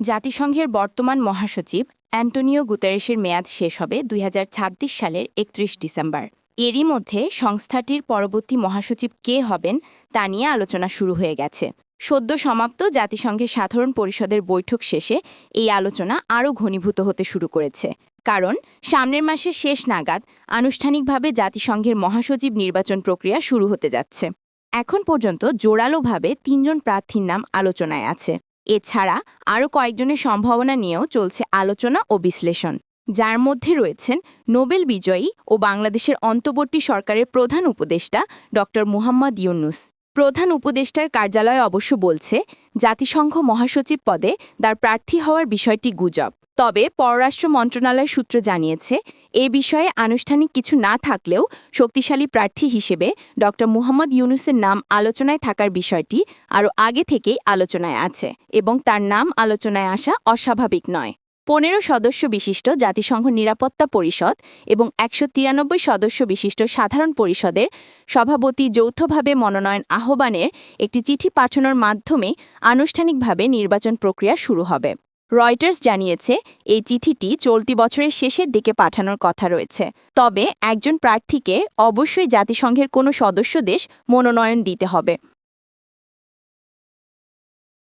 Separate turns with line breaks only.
জাতিসংঘের বর্তমান মহাসচিব অ্যান্টোনিও গুতারেসের মেয়াদ শেষ হবে দুই হাজার ছাব্বিশ সালের একত্রিশ ডিসেম্বর। এরই মধ্যে সংস্থাটির পরবর্তী মহাসচিব কে হবেন তা নিয়ে আলোচনা শুরু হয়ে গেছে। সদ্য সমাপ্ত জাতিসংঘের সাধারণ পরিষদের বৈঠক শেষে এই আলোচনা আরও ঘনীভূত হতে শুরু করেছে। কারণ, সামনের মাসের শেষ নাগাদ আনুষ্ঠানিকভাবে জাতিসংঘের মহাসচিব নির্বাচন প্রক্রিয়া শুরু হতে যাচ্ছে। এখন পর্যন্ত জোরালোভাবে তিনজন প্রার্থীর নাম আলোচনায় আছে। এছাড়া আরও কয়েকজনের সম্ভাবনা নিয়েও চলছে আলোচনা ও বিশ্লেষণ। যার মধ্যে রয়েছেন নোবেল বিজয়ী ও বাংলাদেশের অন্তর্বর্তী সরকারের প্রধান উপদেষ্টা ড মুহাম্মদ ইউনুস। প্রধান উপদেষ্টার কার্যালয় অবশ্য বলছে, জাতিসংঘ মহাসচিব পদে তার প্রার্থী হওয়ার বিষয়টি গুজব। তবে পররাষ্ট্র মন্ত্রণালয় সূত্র জানিয়েছে, এ বিষয়ে আনুষ্ঠানিক কিছু না থাকলেও শক্তিশালী প্রার্থী হিসেবে ড. মুহাম্মদ ইউনুসের নাম আলোচনায় থাকার বিষয়টি আরও আগে থেকেই আলোচনায় আছে এবং তার নাম আলোচনায় আসা অস্বাভাবিক নয়। পনেরো সদস্য বিশিষ্ট জাতিসংঘ নিরাপত্তা পরিষদ এবং একশো তিরানব্বই সদস্য বিশিষ্ট সাধারণ পরিষদের সভাপতি যৌথভাবে মনোনয়ন আহ্বানের একটি চিঠি পাঠানোর মাধ্যমে আনুষ্ঠানিকভাবে নির্বাচন প্রক্রিয়া শুরু হবে। রয়টার্স জানিয়েছে, এই চিঠিটি চলতি বছরের শেষের দিকে পাঠানোর কথা রয়েছে। তবে একজন প্রার্থীকে অবশ্যই জাতিসংঘের কোনো সদস্য দেশ মনোনয়ন দিতে হবে।